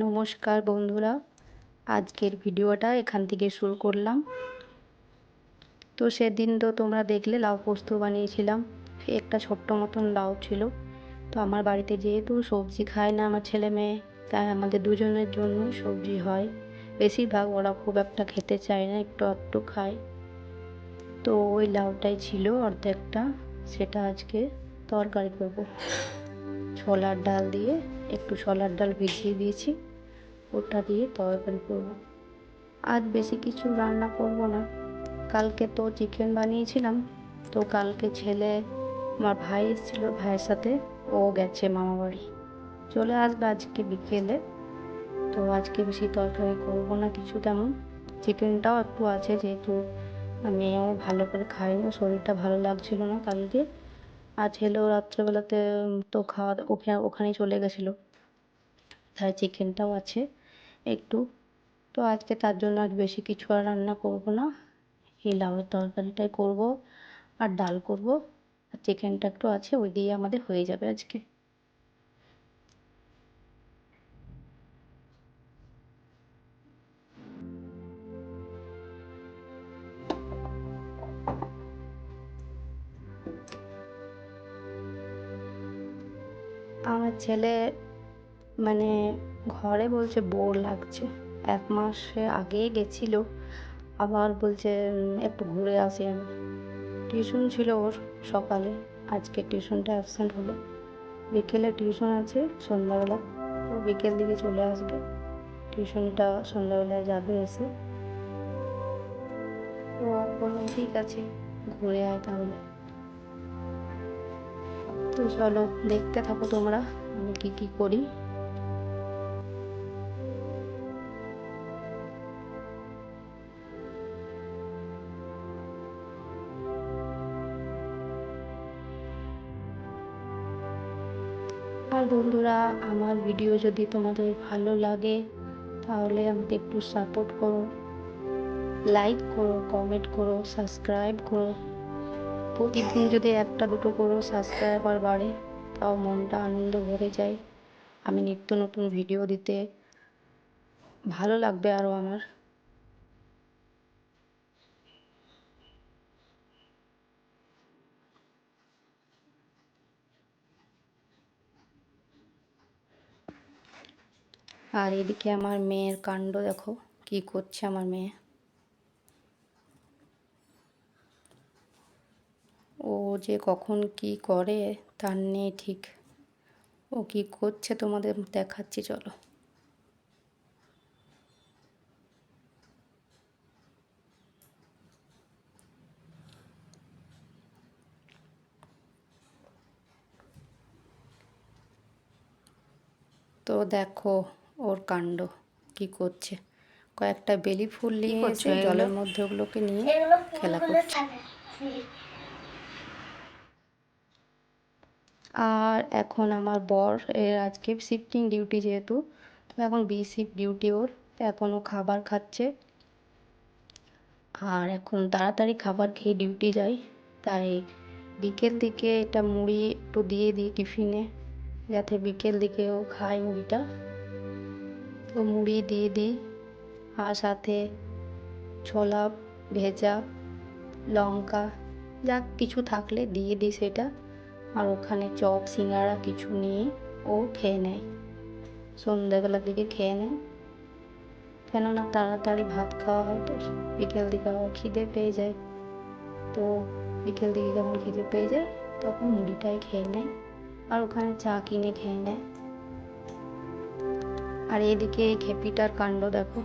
নমস্কার বন্ধুরা, আজকের ভিডিওটা এখান থেকে শুরু করলাম। তো সেদিন তো তোমরা দেখলে লাউ পোস্ত বানিয়েছিলাম, একটা ছোট্ট মতন লাউ ছিল। তো আমার বাড়িতে যেহেতু সবজি খায় না আমার ছেলে মেয়ে, তাই আমাদের দুজনের জন্য সবজি হয়। বেশিরভাগ ওরা খুব একটা খেতে চায় না, একটু একটু খায়। তো ওই লাউটাই ছিল অর্ধেকটা, সেটা আজকে তরকারি করব। ছোলার ডাল দিয়ে একটু ছোলার ডাল ভিজিয়ে দিয়েছি। ওটা দিয়ে তরকারি করব। আজ বেশি কিছু রান্না করব না। কালকে তো চিকেন বানিয়েছিলাম। তো কালকে ছেলে আমার ভাই এসেছিল, ভাইয়ের সাথে। ও গেছে মামা বাড়ি চলে আসবে আজকে বিকেলে। তো আজকে বেশি তরকারি করব না কিছু তেমন। চিকেনটাও একটু আছে যেহেতু মেয়েও ভালো করে খাইনি, শরীরটা ভালো লাগছিল না কালকে। আর ছেলেও রাত্রেবেলাতে তো খাওয়া, ওখানে, ওখানেই চলে গেছিল। তাই চিকেনটাও আছে একটু। তো আজকে তার জন্য আর বেশি কিছু আর রান্না করব না। এই লাউয়ের তরকারিটাই করব আর ডাল করব। আর চিকেনটা একটু আছে, ওই দিয়ে আমাদের হয়ে যাবে আজকে। আমার ছেলে মানে ঘরে বলছে বোর লাগছে। এক মাসে আগেই গেছিল, আবার বলছে একটু ঘুরে আসি আমি। টিউশন ছিল ওর সকালে, আজকে টিউশনটা অ্যাবসেন্ট হলো। বিকেলে টিউশন আছে সন্ধ্যাবেলা, ও বিকেল দিকে চলে আসবে। টিউশনটা সন্ধ্যাবেলায় যাবে এসে। তো বললাম ঠিক আছে, ঘুরে আয় তাহলে। তো চলো, দেখতে থাকো তোমরা, আমি কী কী করি। আর বন্ধুরা, আমার ভিডিও যদি তোমাদের ভালো লাগে, তাহলে আমাকে একটু সাপোর্ট করো। লাইক করো কমেন্ট করো সাবস্ক্রাইব করো। প্রতিদিন যদি একটা দুটো করো সাবস্ক্রাইবার বাড়ে, তাও মনটা আনন্দ ভরে যায়। আমি নিত্য নতুন ভিডিও দিতে ভালো লাগবে আরও আমার। আর এদিকে আমার মেয়ের কাণ্ড দেখো, কি করছে আমার মেয়ে ও যে কখন কি করে তার নেই ঠিক। ও কি করছে তোমাদের দেখাচ্ছি চলো। তো দেখো ওর কাণ্ড কি করছে। কয়েকটা বেলি ফুল নিয়ে জলের মধ্যে ওগুলোকে নিয়ে খেলা করছে। আর এখন আমার বর এর আজকে শিফটিং ডিউটি যেহেতু এখন বি শিফট ডিউটি ওর এখন ও খাবার খাচ্ছে। আর এখন তাড়াতাড়ি খাবার খেয়ে ডিউটি যাই। তাই বিকেল দিকে এটা মুড়ি একটু দিয়ে দিই টিফিনে, যাতে বিকেল দিকে ও খায় মুড়িটা। তো মুড়ি দিয়ে দিই, আর সাথে ছোলা, ভেজা, লঙ্কা, যা কিছু থাকলে দিয়ে দিই সেটা। আর ওখানে চপ সিঙ্গারা কিছু নিয়ে ও খেয়ে নেয়। সন্ধ্যেবেলার দিকে খেয়ে নেয়। কেননা তাড়াতাড়ি ভাত খাওয়া হয় তো, বিকেল দিকে আবার খিদে পেয়ে যায়। তো বিকেল দিকে যখন খিদে পেয়ে যায়, তখন মুড়িটাই খেয়ে নেয় আর ওখানে চা কিনে খেয়ে নেয়। আর এদিকে খেপিটার কাণ্ড দেখো,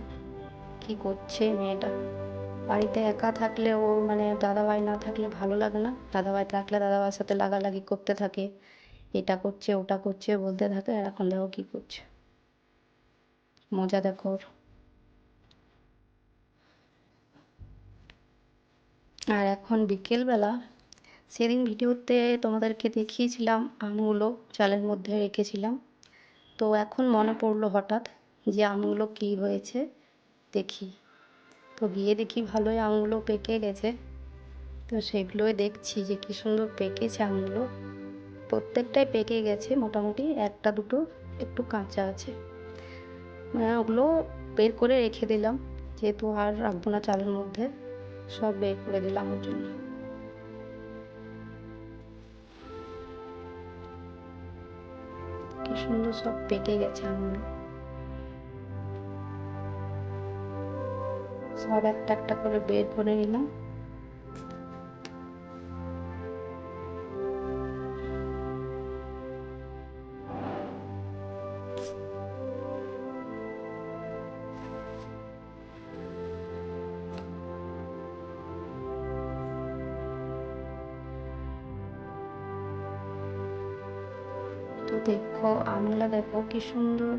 কি করছে মেয়েটা। বাড়িতে একা থাকলে ও মানে দাদাভাই না থাকলে ভালো লাগে না। দাদাভাই থাকলে দাদাভাইয়ের সাথে লাগালাগি করতে থাকে। এটা করছে, ওটা করছে, বলতে থাকে, আর এখন দেখো কী করছে। মজা দেখো ওর। আর এখন বিকেলবেলা, সেদিন ভিডিওতে তোমাদেরকে দেখিয়েছিলাম আমগুলো চালের মধ্যে রেখেছিলাম। তো এখন মনে পড়ল হঠাৎ যে আমগুলো কী হয়েছে, দেখি। তো গিয়ে দেখি ভালোই আমগুলো পেকে গেছে। তো সেগুলোই দেখছি যে কী সুন্দর পেকেছে আমগুলো প্রত্যেকটাই পেকে গেছে মোটামুটি, একটা দুটো একটু কাঁচা আছে। মানে ওগুলো বের করে রেখে দিলাম, যেহেতু আর রাখব না চালের মধ্যে, সব বের করে দিলাম ওর জন্য। কি সুন্দর সব পেকে গেছে আমগুলো সব একটা একটা করে বের করে নিলাম। দেখো আমগুলো দেখো কি সুন্দর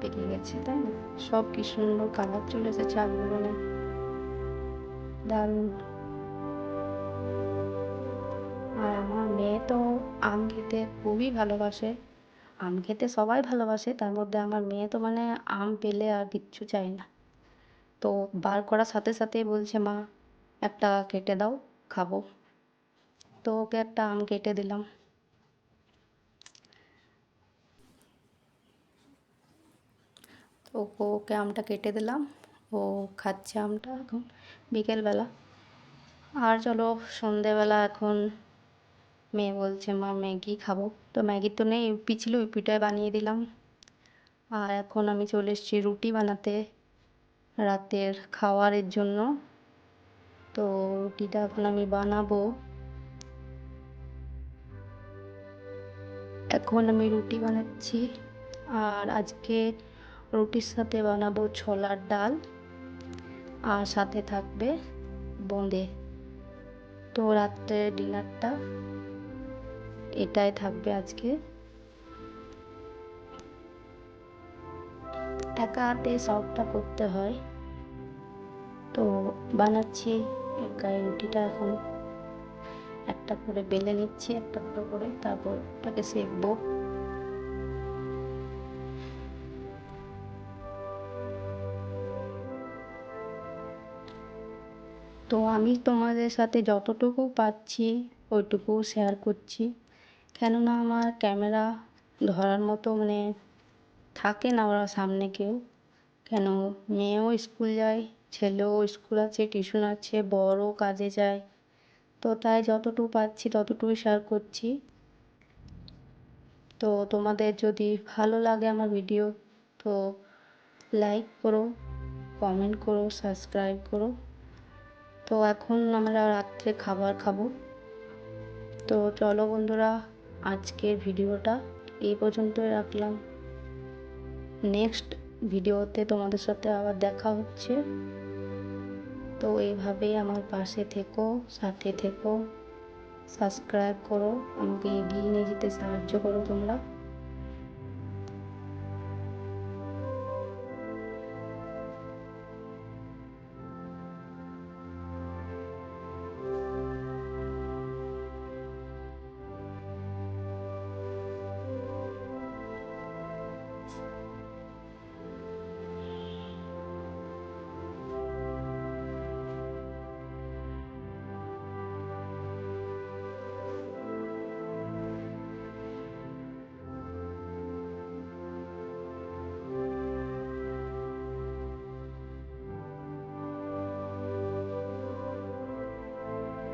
পেকে গেছে, তাই না? সব কি সুন্দর কালার চলে এসেছে আমগুলো দারুণ। আর আমার মেয়ে তো আম খেতে খুবই ভালোবাসে। আম খেতে সবাই ভালোবাসে, তার মধ্যে আমার মেয়ে তো মানে আম পেলে আর কিচ্ছু চায় না। তো বার করার সাথে সাথেই বলছে, মা, একটা কেটে দাও, খাব। তো ওকে একটা আম কেটে দিলাম। ওকে আমটা কেটে দিলাম। ও খাচ্ছে আমটা এখন। বিকেলবেলা। আর চলো, সন্ধেবেলা এখন মেয়ে বলছে, মা, ম্যাগি খাব। তো ম্যাগি তো নেই, ইউপি ছিল, ইউপিটাই বানিয়ে দিলাম। আর এখন আমি চলে এসেছি রুটি বানাতে রাতের খাওয়ারের জন্য। তো রুটিটা এখন আমি বানাবো। এখন আমি রুটি বানাচ্ছি। আর আজকে রুটির সাথে বানাবো ছোলার ডাল। আর সাথে থাকবে বোঁদে তো রাত্রে ডিনারটা এটাই থাকবে আজকে। একা হাতে সবটা করতে হয়। তো বানাচ্ছি গায়ে রুটিটা এখন। একটা করে বেলে নিচ্ছি, একটা করে করে, তারপর ওটাকে সেঁকবো। তো আমি তোমাদের সাথে যতটুকু পাচ্ছি ওইটুকু শেয়ার করছি। কেননা আমার ক্যামেরা ধরার মতো মানে থাকে না ওরা সামনে কেউ। কেন? মেয়েও স্কুল যায়, ছেলেও স্কুল আছে টিউশন আছে, বড়ও কাজে যায়। তো তাই যতটুকু পাচ্ছি, ততটুকুই শেয়ার করছি। তো তোমাদের যদি ভালো লাগে আমার ভিডিও তো লাইক করো কমেন্ট করো সাবস্ক্রাইব করো। তো এখন আমরা রাত্রে খাবার খাব। তো চলো বন্ধুরা, আজকের ভিডিওটা এই পর্যন্তই রাখলাম। নেক্সট ভিডিওতে তোমাদের সাথে আবার দেখা হচ্ছে। তো এইভাবেই আমার পাশে থেকো, সাথে থেকো সাবস্ক্রাইব করো, আমাকে এগিয়ে নিয়ে যেতে সাহায্য করো তোমরা।